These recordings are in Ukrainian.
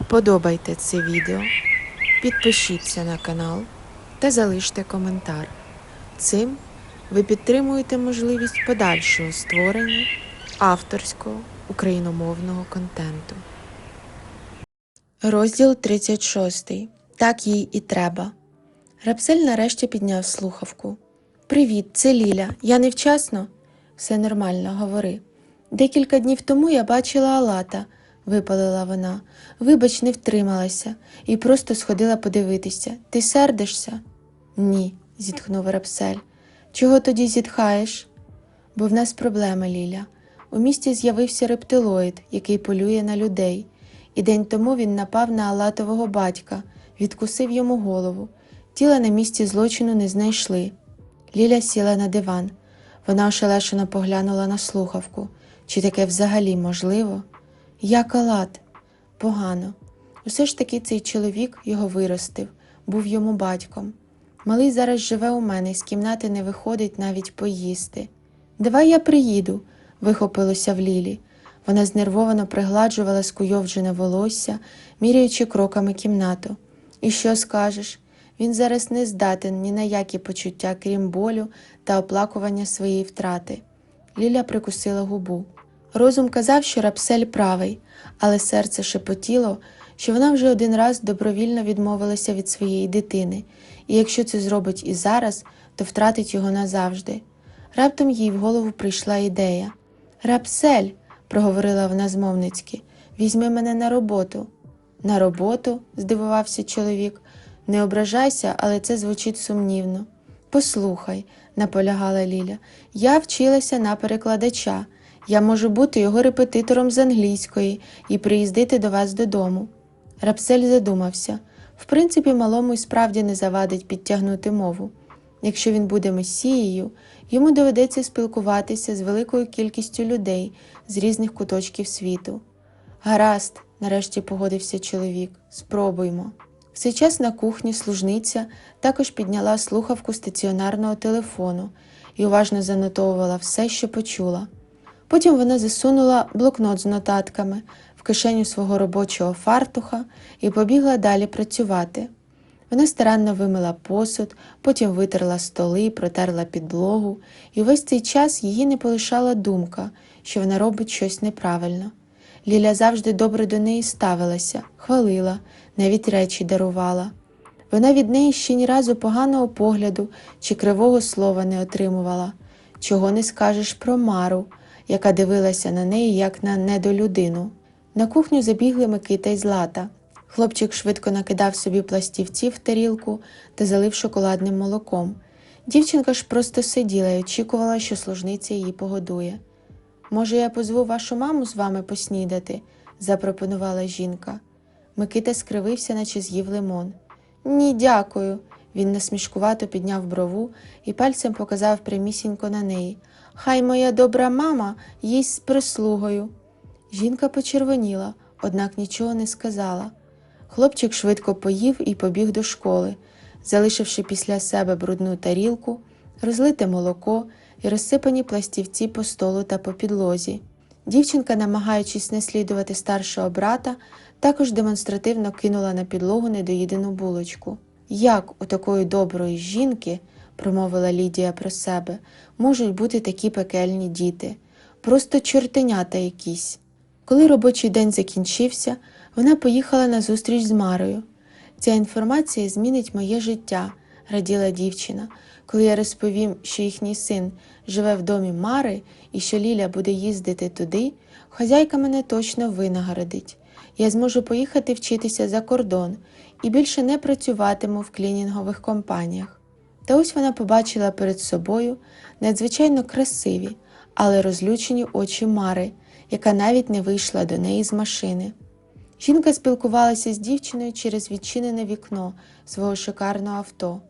Вподобайте це відео, підпишіться на канал та залиште коментар. Цим ви підтримуєте можливість подальшого створення авторського україномовного контенту. Розділ 36. Так їй і треба. Рапсель нарешті підняв слухавку. Привіт, це Ліля. Я невчасно? Все нормально, говори. Декілька днів тому я бачила Алата, випалила вона. Вибач, не втрималася і просто сходила подивитися. Ти сердишся? Ні, зітхнув Рапсель. Чого тоді зітхаєш? Бо в нас проблема, Ліля. У місті з'явився рептилоїд, який полює на людей, і день тому він напав на Алатового батька, відкусив йому голову. Тіла на місці злочину не знайшли. Ліля сіла на диван. Вона ошелешено поглянула на слухавку. Чи таке взагалі можливо? Як Алат? Погано. Усе ж таки цей чоловік його виростив, був йому батьком. Малий зараз живе у мене, з кімнати не виходить навіть поїсти. Давай я приїду, вихопилося в Лілі. Вона знервовано пригладжувала скуйовджене волосся, міряючи кроками кімнату. І що скажеш? Він зараз не здатен ні на які почуття, крім болю та оплакування своєї втрати. Ліля прикусила губу. Розум казав, що рапсель правий, але серце шепотіло, що вона вже один раз добровільно відмовилася від своєї дитини, і якщо це зробить і зараз, то втратить його назавжди. Раптом їй в голову прийшла ідея. Рапсель, проговорила вона змовницьки, візьми мене на роботу. На роботу? здивувався чоловік. Не ображайся, але це звучить сумнівно. Послухай, наполягала Ліля, я вчилася на перекладача. Я можу бути його репетитором з англійської і приїздити до вас додому. Рапсель задумався. В принципі, малому й справді не завадить підтягнути мову. Якщо він буде месією, йому доведеться спілкуватися з великою кількістю людей з різних куточків світу. Гаразд, нарешті погодився чоловік, спробуймо. В цей час на кухні служниця також підняла слухавку стаціонарного телефону і уважно занотовувала все, що почула. Потім вона засунула блокнот з нотатками в кишеню свого робочого фартуха і побігла далі працювати. Вона старанно вимила посуд, потім витерла столи, протерла підлогу, і весь цей час її не полишала думка, що вона робить щось неправильно. Ліля завжди добре до неї ставилася, хвалила, навіть речі дарувала. Вона від неї ще ні разу поганого погляду чи кривого слова не отримувала. Чого не скажеш про Мару, яка дивилася на неї як на недолюдину. На кухню забігли Микита й Злата. Хлопчик швидко накидав собі пластівці в тарілку та залив шоколадним молоком. Дівчинка ж просто сиділа і очікувала, що служниця її погодує. Може, я позву вашу маму з вами поснідати? запропонувала жінка. Микита скривився, наче з'їв лимон. Ні, дякую. Він насмішкувато підняв брову і пальцем показав прямісінько на неї. Хай моя добра мама їсть з прислугою. Жінка почервоніла, однак нічого не сказала. Хлопчик швидко поїв і побіг до школи, залишивши після себе брудну тарілку, розлите молоко і розсипані пластівці по столу та по підлозі. Дівчинка, намагаючись не слідувати старшого брата, також демонстративно кинула на підлогу недоїдену булочку. Як у такої доброї жінки, промовила Лідія про себе, можуть бути такі пекельні діти, просто чортенята якісь. Коли робочий день закінчився, вона поїхала на зустріч з Марою. Ця інформація змінить моє життя, раділа дівчина. Коли я розповім, що їхній син живе в домі Мари і що Ліля буде їздити туди, хазяйка мене точно винагородить. Я зможу поїхати вчитися за кордон і більше не працюватиму в клінінгових компаніях. Та ось вона побачила перед собою надзвичайно красиві, але розлючені очі Мари, яка навіть не вийшла до неї з машини. Жінка спілкувалася з дівчиною через відчинене вікно свого шикарного авто.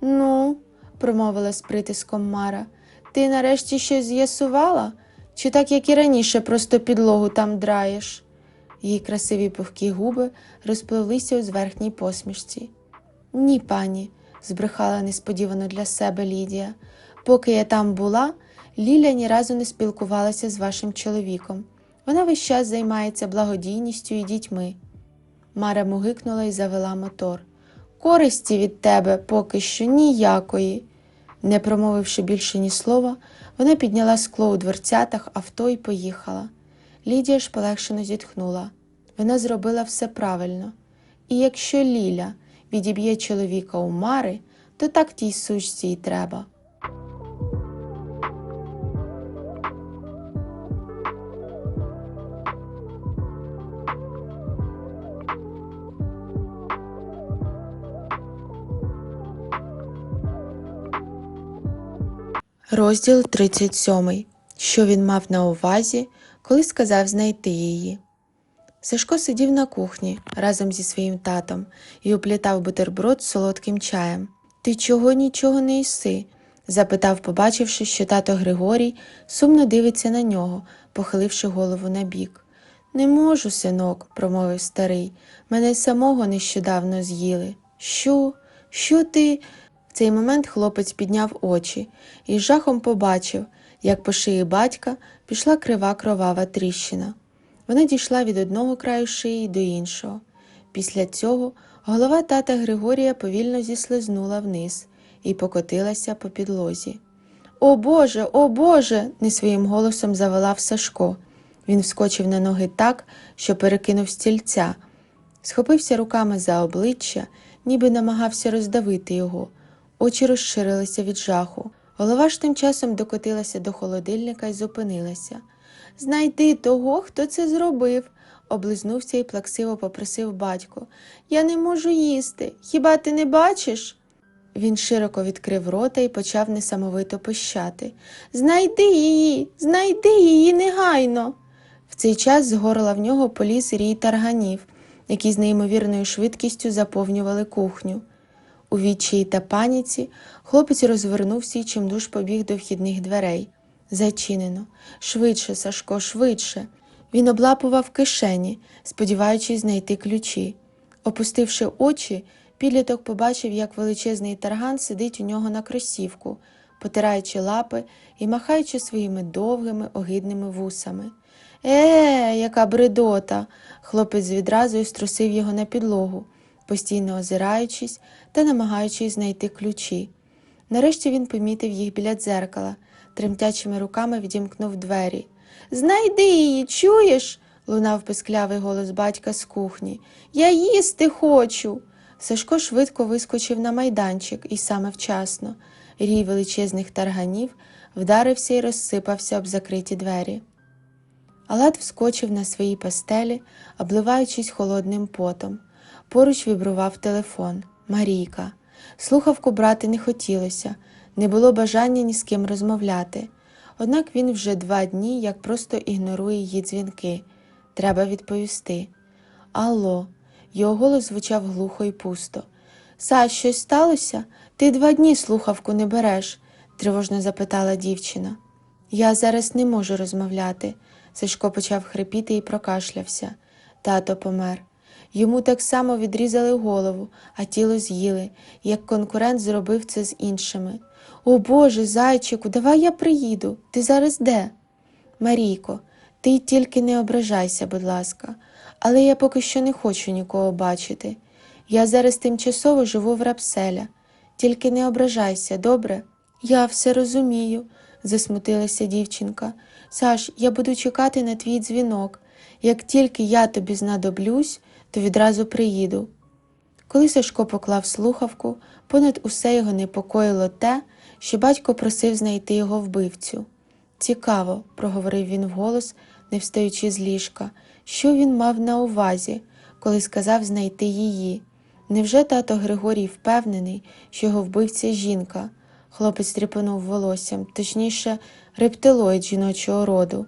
Ну, промовила з притиском Мара, ти нарешті щось з'ясувала? Чи так, як і раніше, просто підлогу там драєш? Її красиві пухкі губи розпливлися у зверхній посмішці. Ні, пані, збрехала несподівано для себе Лідія. Поки я там була, Ліля ні разу не спілкувалася з вашим чоловіком. Вона весь час займається благодійністю і дітьми. Мара мугикнула і завела мотор. Користі від тебе поки що ніякої. Не промовивши більше ні слова, вона підняла скло у дверцятах авто і поїхала. Лідія ж полегшено зітхнула. Вона зробила все правильно. І якщо Ліля відіб'є чоловіка у Мари, то так тій сучці й треба. Розділ 37. Що він мав на увазі, коли сказав знайти її. Сашко сидів на кухні разом зі своїм татом і уплітав бутерброд з солодким чаєм. Ти чого нічого не їси? запитав, побачивши, що тато Григорій сумно дивиться на нього, похиливши голову на бік. Не можу, синок, промовив старий. Мене самого нещодавно з'їли. Що? Що ти? В цей момент хлопець підняв очі і з жахом побачив, як по шиї батька пішла крива кровава тріщина. Вона дійшла від одного краю шиї до іншого. Після цього голова тата Григорія повільно зіслизнула вниз і покотилася по підлозі. О Боже, о Боже. не своїм голосом заволав Сашко. Він вскочив на ноги так, що перекинув стільця, схопився руками за обличчя, ніби намагався роздавити його. Очі розширилися від жаху. Голова ж тим часом докотилася до холодильника і зупинилася. Знайди того, хто це зробив, облизнувся і плаксиво попросив батько. Я не можу їсти. Хіба ти не бачиш? Він широко відкрив рота і почав несамовито пищати. Знайди її, знайди її негайно. В цей час з горла в нього поліз рій тарганів, які з неймовірною швидкістю заповнювали кухню. У відчаї та паніці хлопець розвернувся і чимдуж побіг до вхідних дверей. Зачинено. Швидше, Сашко, швидше. Він облапував кишені, сподіваючись знайти ключі. Опустивши очі, підліток побачив, як величезний тарган сидить у нього на кросівку, потираючи лапи і махаючи своїми довгими огидними вусами. Е, яка бредота. Хлопець відразу струсив його на підлогу, постійно озираючись та намагаючись знайти ключі. Нарешті він помітив їх біля дзеркала, тремтячими руками відімкнув двері. Знайди її, чуєш? лунав писклявий голос батька з кухні. Я їсти хочу. Сашко швидко вискочив на майданчик і саме вчасно. Рій величезних тарганів вдарився і розсипався об закриті двері. Алат вскочив на своїй пастелі, обливаючись холодним потом. Поруч вібрував телефон. Марійка. Слухавку брати не хотілося, не було бажання ні з ким розмовляти. Однак він вже два дні як просто ігнорує її дзвінки. Треба відповісти. Алло, його голос звучав глухо і пусто. Саш, щось сталося? Ти два дні слухавку не береш, тривожно запитала дівчина. Я зараз не можу розмовляти. Сашко почав хрипіти і прокашлявся. Тато помер. Йому так само відрізали голову, а тіло з'їли, як конкурент зробив це з іншими. О Боже, зайчику, давай я приїду. Ти зараз де? Марійко, ти тільки не ображайся, будь ласка, але я поки що не хочу нікого бачити. Я зараз тимчасово живу в рапселя. Тільки не ображайся, добре? Я все розумію, засмутилася дівчинка. Саш, я буду чекати на твій дзвінок. Як тільки я тобі знадоблюсь, то відразу приїду. Коли Сашко поклав слухавку, понад усе його непокоїло те, що батько просив знайти його вбивцю. Цікаво, проговорив він вголос, не встаючи з ліжка, що він мав на увазі, коли сказав знайти її. Невже тато Григорій впевнений, що його вбивця жінка? Хлопець тріпонув волоссям, точніше, рептилоїд жіночого роду.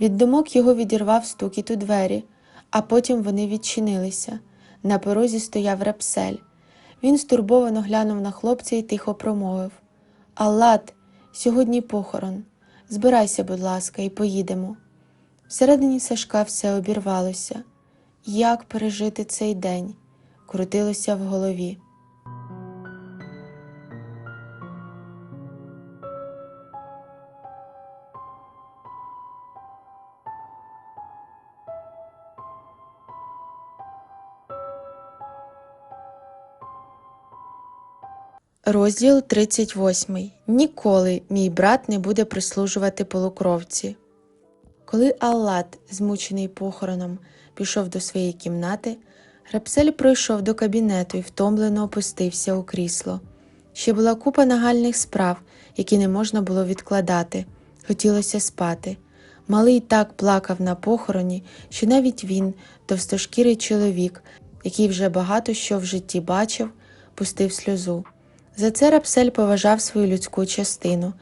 Від думок його відірвав стукіт у двері, а потім вони відчинилися. На порозі стояв репсель. Він стурбовано глянув на хлопця і тихо промовив Аллат, сьогодні похорон. Збирайся, будь ласка, і поїдемо. Всередині Сашка все обірвалося. Як пережити цей день? крутилося в голові. Розділ 38. Ніколи мій брат не буде прислужувати полукровці. Коли Аллат, змучений похороном, пішов до своєї кімнати, Рапсель пройшов до кабінету і втомлено опустився у крісло. Ще була купа нагальних справ, які не можна було відкладати. Хотілося спати. Малий так плакав на похороні, що навіть він, товстошкірий чоловік, який вже багато що в житті бачив, пустив сльозу. За це Рапсель поважав свою людську частину.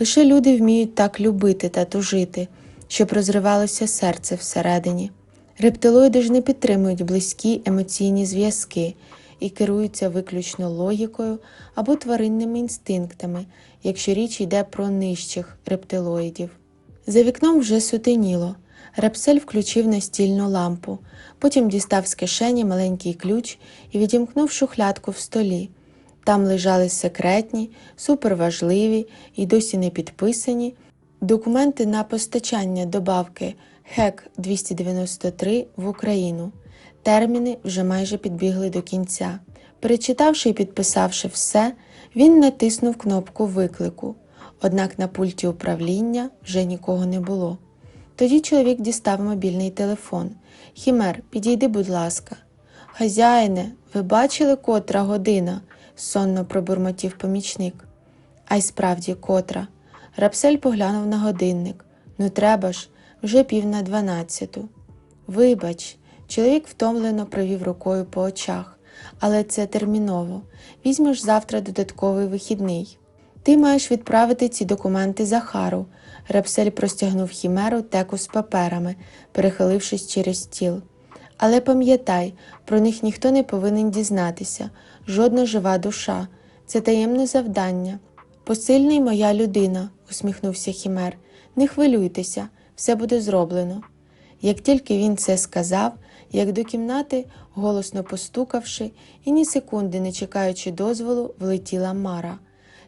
Лише люди вміють так любити та тужити, щоб розривалося серце всередині. Рептилоїди ж не підтримують близькі емоційні зв'язки і керуються виключно логікою або тваринними інстинктами, якщо річ йде про нижчих рептилоїдів. За вікном вже сутеніло. Рапсель включив настільну лампу, потім дістав з кишені маленький ключ і відімкнув шухлядку в столі. Там лежали секретні, суперважливі і досі не підписані документи на постачання добавки ХЕК 293 в Україну. Терміни вже майже підбігли до кінця. Перечитавши і підписавши все, він натиснув кнопку виклику. Однак на пульті управління вже нікого не було. Тоді чоловік дістав мобільний телефон. Хімер, підійди, будь ласка. Хазяїне, ви бачили котра година? Сонно пробурмотів помічник. А й справді котра. Рапсель поглянув на годинник. Ну треба ж, вже пів на дванадцяту. Вибач, чоловік втомлено провів рукою по очах, але це терміново. Візьмеш завтра додатковий вихідний. Ти маєш відправити ці документи Захару. Рапсель простягнув хімеру теку з паперами, перехилившись через стіл. Але пам'ятай, про них ніхто не повинен дізнатися, жодна жива душа. Це таємне завдання. Посильний моя людина, усміхнувся Хімер. Не хвилюйтеся, все буде зроблено. Як тільки він це сказав, як до кімнати, голосно постукавши, і ні секунди не чекаючи дозволу, влетіла Мара.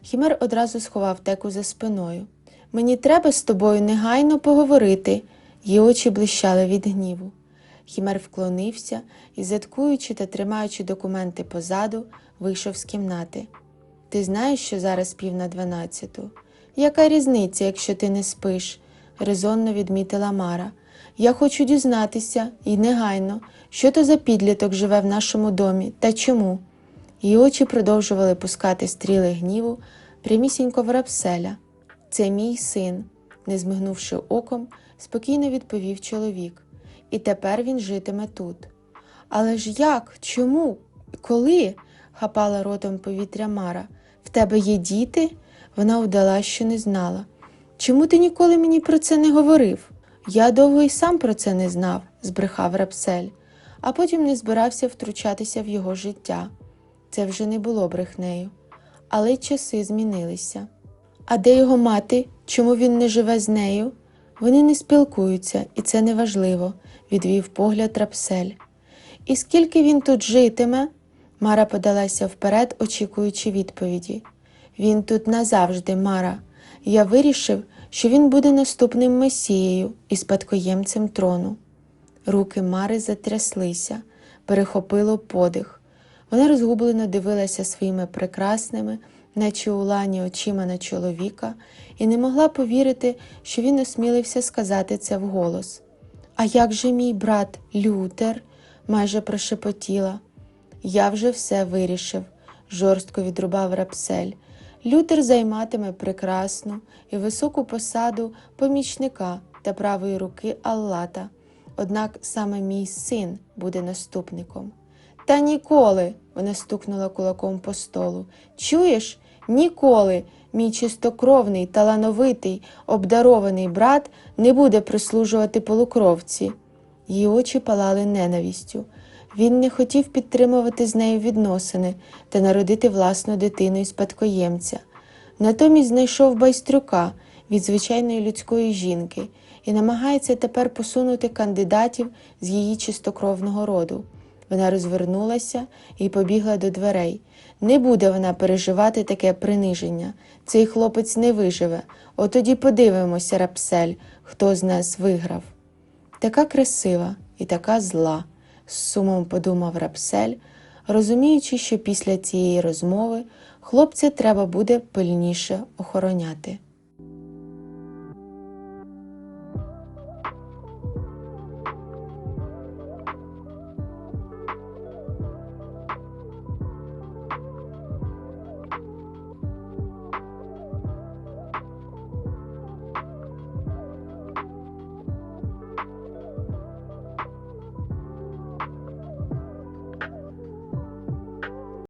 Хімер одразу сховав теку за спиною. Мені треба з тобою негайно поговорити. Її очі блищали від гніву. Хімер вклонився і, заткуючи та тримаючи документи позаду, вийшов з кімнати. Ти знаєш, що зараз пів на дванадцяту? Яка різниця, якщо ти не спиш? резонно відмітила Мара. Я хочу дізнатися і негайно, що то за підліток живе в нашому домі та чому. Її очі продовжували пускати стріли гніву прямісінько в рапселя. Це мій син, не змигнувши оком, спокійно відповів чоловік. І тепер він житиме тут. Але ж як? Чому? Коли? хапала ротом повітря Мара. В тебе є діти? Вона вдала, що не знала. Чому ти ніколи мені про це не говорив? Я довго й сам про це не знав, збрехав Рапсель, а потім не збирався втручатися в його життя. Це вже не було брехнею. Але часи змінилися. А де його мати? Чому він не живе з нею? Вони не спілкуються, і це неважливо, відвів погляд Рапсель. І скільки він тут житиме? Мара подалася вперед, очікуючи відповіді. Він тут назавжди, Мара. Я вирішив, що він буде наступним месією і спадкоємцем трону. Руки Мари затряслися, перехопило подих. Вона розгублено дивилася своїми прекрасними, наче у лані очима на чоловіка, і не могла повірити, що він осмілився сказати це вголос. А як же мій брат Лютер? майже прошепотіла. Я вже все вирішив, жорстко відрубав рапсель. Лютер займатиме прекрасну і високу посаду помічника та правої руки Аллата. Однак саме мій син буде наступником. Та ніколи, вона стукнула кулаком по столу. Чуєш? Ніколи мій чистокровний, талановитий, обдарований брат не буде прислужувати полукровці. Її очі палали ненавістю. Він не хотів підтримувати з нею відносини та народити власну дитину і спадкоємця. Натомість знайшов байстрюка від звичайної людської жінки і намагається тепер посунути кандидатів з її чистокровного роду. Вона розвернулася і побігла до дверей. Не буде вона переживати таке приниження. Цей хлопець не виживе. От тоді подивимося, рапсель, хто з нас виграв. Така красива і така зла, з сумом подумав рапсель, розуміючи, що після цієї розмови хлопця треба буде пильніше охороняти.